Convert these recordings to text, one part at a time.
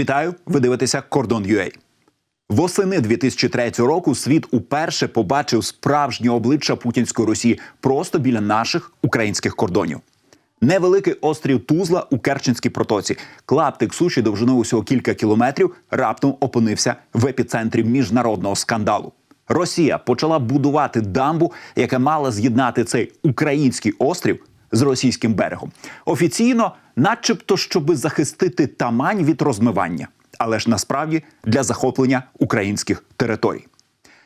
Вітаю! Ви дивитеся Кордон UA. Восени 2003 року світ уперше побачив справжнє обличчя путінської Росії просто біля наших українських кордонів. Невеликий острів Тузла у Керченській протоці, клаптик суші довжиною усього кілька кілометрів, раптом опинився в епіцентрі міжнародного скандалу. Росія почала будувати дамбу, яка мала з'єднати цей український острів з російським берегом. Офіційно, начебто, щоби захистити Тамань від розмивання, але ж насправді для захоплення українських територій.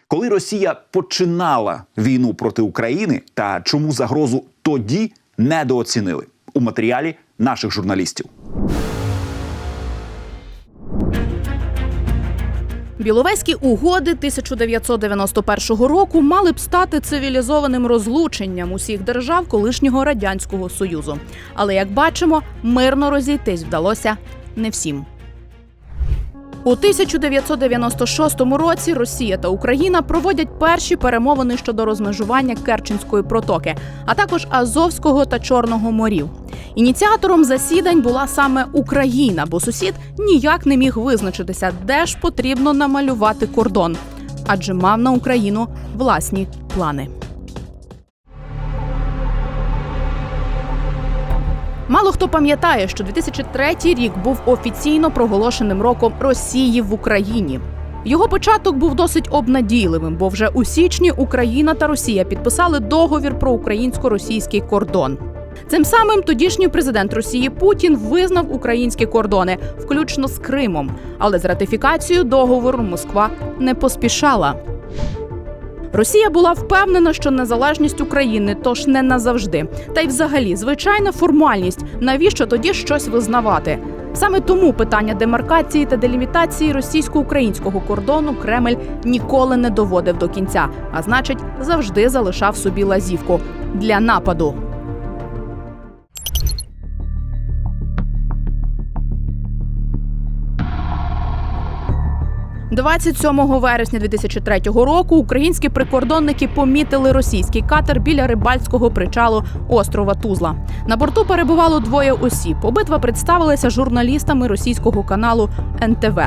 Коли Росія починала війну проти України, та чому загрозу тоді недооцінили у матеріалі наших журналістів. Біловезькі угоди 1991 року мали б стати цивілізованим розлученням усіх держав колишнього радянського союзу. Але як бачимо, мирно розійтись вдалося не всім. У 1996 році Росія та Україна проводять перші перемовини щодо розмежування Керченської протоки, а також Азовського та Чорного морів. Ініціатором засідань була саме Україна, бо сусід ніяк не міг визначитися, де ж потрібно намалювати кордон, адже мав на Україну власні плани. Мало хто пам'ятає, що 2003 рік був офіційно проголошеним роком Росії в Україні. Його початок був досить обнадійливим, бо вже у січні Україна та Росія підписали договір про українсько-російський кордон. Цим самим тодішній президент Росії Путін визнав українські кордони, включно з Кримом. Але з ратифікацією договору Москва не поспішала. Росія була впевнена, що незалежність України тож не назавжди. Та й взагалі звичайна формальність. Навіщо тоді щось визнавати? Саме тому питання демаркації та делімітації російсько-українського кордону Кремль ніколи не доводив до кінця, а значить, завжди залишав собі лазівку для нападу. – 27 вересня 2003 року українські прикордонники помітили російський катер біля рибальського причалу острова Тузла. На борту перебувало двоє осіб. Обидва представилися журналістами російського каналу НТВ.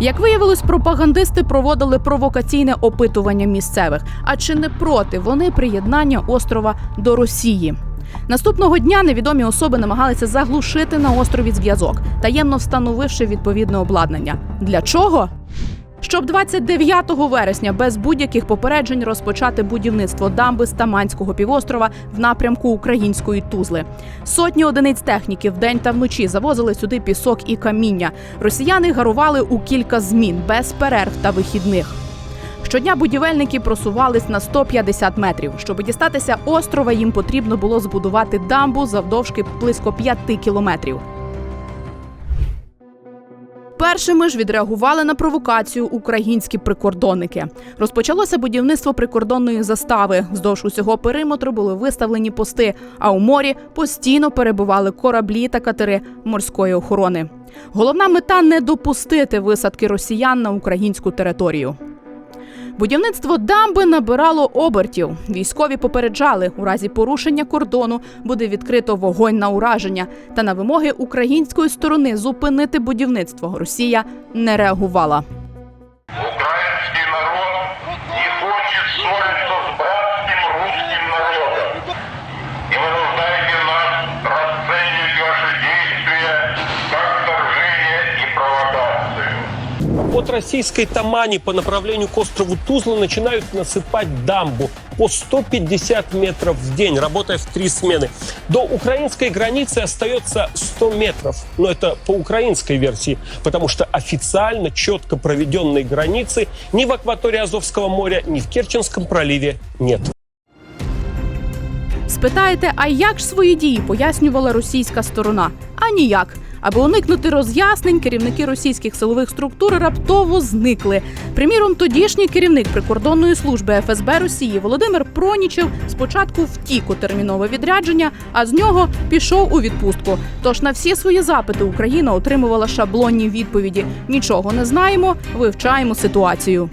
Як виявилось, пропагандисти проводили провокаційне опитування місцевих. А чи не проти вони приєднання острова до Росії? Наступного дня невідомі особи намагалися заглушити на острові зв'язок, таємно встановивши відповідне обладнання. Для чого? Щоб 29 вересня без будь-яких попереджень розпочати будівництво дамби з Таманського півострова в напрямку української тузли. Сотні одиниць техніки вдень та вночі завозили сюди пісок і каміння. Росіяни гарували у кілька змін без перерв та вихідних. Щодня будівельники просувались на 150 метрів. Щоб дістатися острова, їм потрібно було збудувати дамбу завдовжки близько 5 кілометрів. Першими ж відреагували на провокацію українські прикордонники. Розпочалося будівництво прикордонної застави. Вздовж усього периметру були виставлені пости, а у морі постійно перебували кораблі та катери морської охорони. Головна мета не допустити висадки росіян на українську територію. Будівництво дамби набирало обертів. Військові попереджали, у разі порушення кордону буде відкрито вогонь на ураження. Та на вимоги української сторони зупинити будівництво Росія не реагувала. провокацию. От российской Тамани по направлению к острову Тузла начинают насыпать дамбу по 150 метров в день, работая в три смены. До украинской границы остается 100 метров. Но это по украинской версии, потому что официально четко проведенной границы ни в акватории Азовского моря, ни в Керченском проливе нет. Спитаєте, а як ж свої дії пояснювала російська сторона? А ніяк. Аби уникнути роз'яснень, керівники російських силових структур раптово зникли. Приміром, тодішній керівник прикордонної служби ФСБ Росії Володимир Пронічев спочатку втік у термінове відрядження, а з нього пішов у відпустку. Тож на всі свої запити Україна отримувала шаблонні відповіді: нічого не знаємо, вивчаємо ситуацію.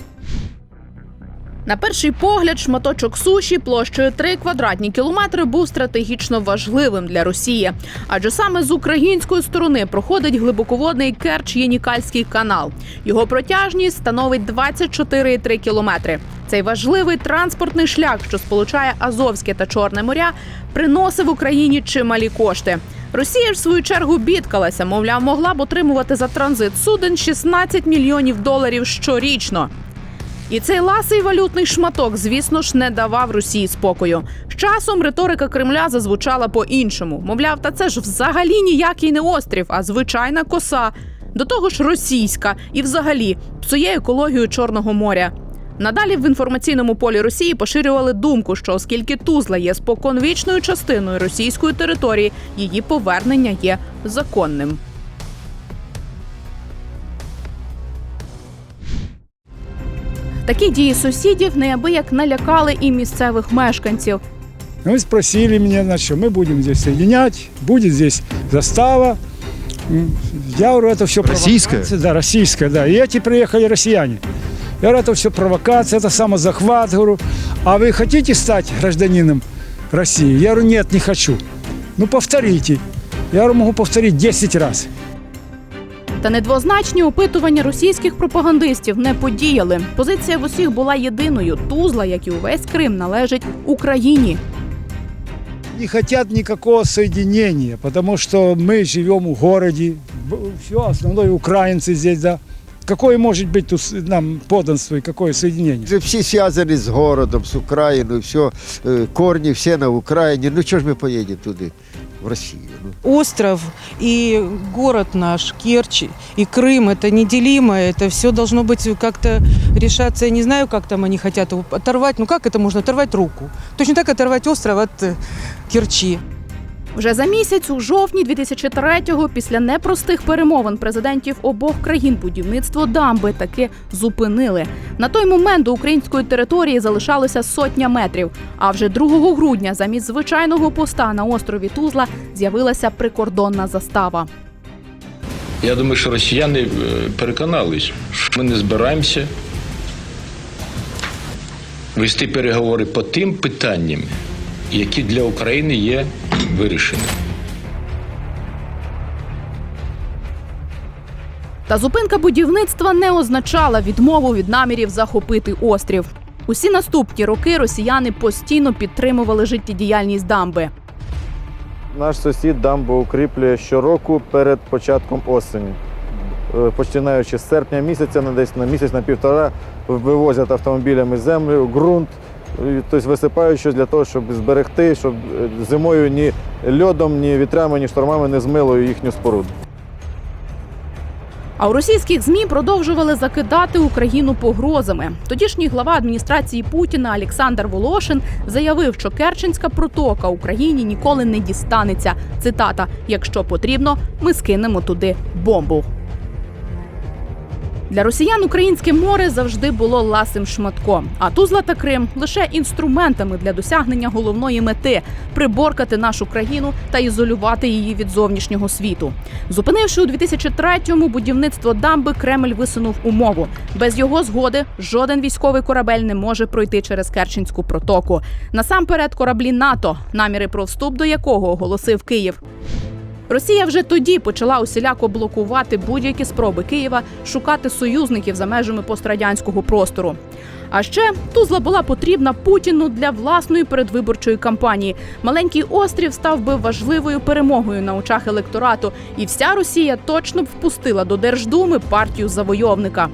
На перший погляд, шматочок суші площею 3 квадратні кілометри був стратегічно важливим для Росії, адже саме з української сторони проходить глибоководний Керч-Єнікальський канал. Його протяжність становить 24,3 кілометри. Цей важливий транспортний шлях, що сполучає Азовське та Чорне моря, приносив Україні чималі кошти. Росія в свою чергу бідкалася, мовляв, могла б отримувати за транзит суден 16 мільйонів доларів щорічно. І цей ласий валютний шматок, звісно ж, не давав Росії спокою. З часом риторика Кремля зазвучала по-іншому. Мовляв, та це ж взагалі ніякий не острів, а звичайна коса. До того ж, російська і взагалі псує екологію Чорного моря. Надалі в інформаційному полі Росії поширювали думку, що оскільки Тузла є споконвічною частиною російської території, її повернення є законним. Такі дії сусідів неабияк налякали і місцевих мешканців. Вы спросили меня, на что мы будем здесь соединять, будет здесь застава. М, Я говорю, это все Российская? Да, российская, да. И эти приехали россияне. Я говорю, это все провокация, это самозахват. Говорю, а вы хотите стать гражданином России? Я говорю, нет, не хочу. Ну, повторите. Я говорю, могу повторить 10 раз. Та недвозначні опитування російських пропагандистів не подіяли. Позиція в усіх була єдиною. Тузла, як і увесь Крим, належить Україні. Не хотят никакого соединения, потому что мы живем в городе, все, основное украинцы здесь, да. Какое может быть тут с- нам подданство и какое соединение? Вже всі зв'язані з городом, з Україною, все, е, корні всі на Україні. Ну чого ж ми поїдемо туди, в Росію? Ну? остров и город наш, Керчь и Крым, это неделимо, это все должно быть как-то решаться. Я не знаю, как там они хотят его оторвать, ну как это можно оторвать руку? Точно так оторвать остров от э, Керчи. Вже за місяць, у жовтні 2003-го, після непростих перемовин президентів обох країн будівництво дамби таки зупинили. На той момент до української території залишалося сотня метрів. А вже 2 грудня замість звичайного поста на острові Тузла з'явилася прикордонна застава. Я думаю, що росіяни е, переконались, що ми не збираємося вести переговори по тим питанням, які для України є вирішені. Та зупинка будівництва не означала відмову від намірів захопити острів. Усі наступні роки росіяни постійно підтримували життєдіяльність дамби. Наш сусід дамбу укріплює щороку перед початком осені. Е, Починаючи з серпня місяця, на десь на місяць на півтора вивозять автомобілями землю, ґрунт, тобто висипають щось для того, щоб зберегти, щоб е, зимою ні льодом, ні вітрями, ні штормами не змило їхню споруду. А у російських змі продовжували закидати Україну погрозами. Тодішній глава адміністрації Путіна Олександр Волошин заявив, що Керченська протока Україні ніколи не дістанеться. Цитата: якщо потрібно, ми скинемо туди бомбу. Для росіян українське море завжди було ласим шматком, а Тузла та Крим лише інструментами для досягнення головної мети приборкати нашу країну та ізолювати її від зовнішнього світу. Зупинивши у 2003-му будівництво дамби, Кремль висунув умову: без його згоди жоден військовий корабель не може пройти через Керченську протоку. Насамперед, кораблі НАТО, наміри про вступ до якого оголосив Київ. Росія вже тоді почала усіляко блокувати будь-які спроби Києва шукати союзників за межами пострадянського простору. А ще Тузла була потрібна Путіну для власної передвиборчої кампанії. Маленький острів став би важливою перемогою на очах електорату, і вся Росія точно б впустила до Держдуми партію завойовника.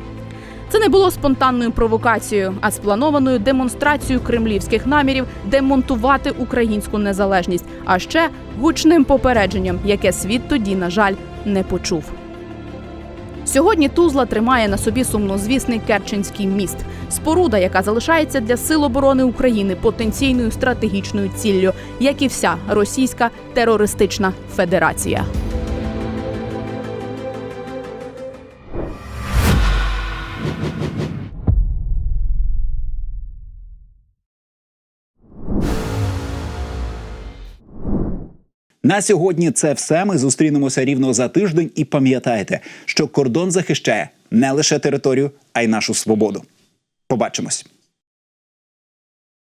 Це не було спонтанною провокацією, а спланованою демонстрацією кремлівських намірів демонтувати українську незалежність, а ще гучним попередженням, яке світ тоді, на жаль, не почув. Сьогодні Тузла тримає на собі сумнозвісний Керченський міст, споруда, яка залишається для сил оборони України потенційною стратегічною ціллю, як і вся російська терористична федерація. На сьогодні це все. Ми зустрінемося рівно за тиждень. І пам'ятайте, що кордон захищає не лише територію, а й нашу свободу. Побачимось.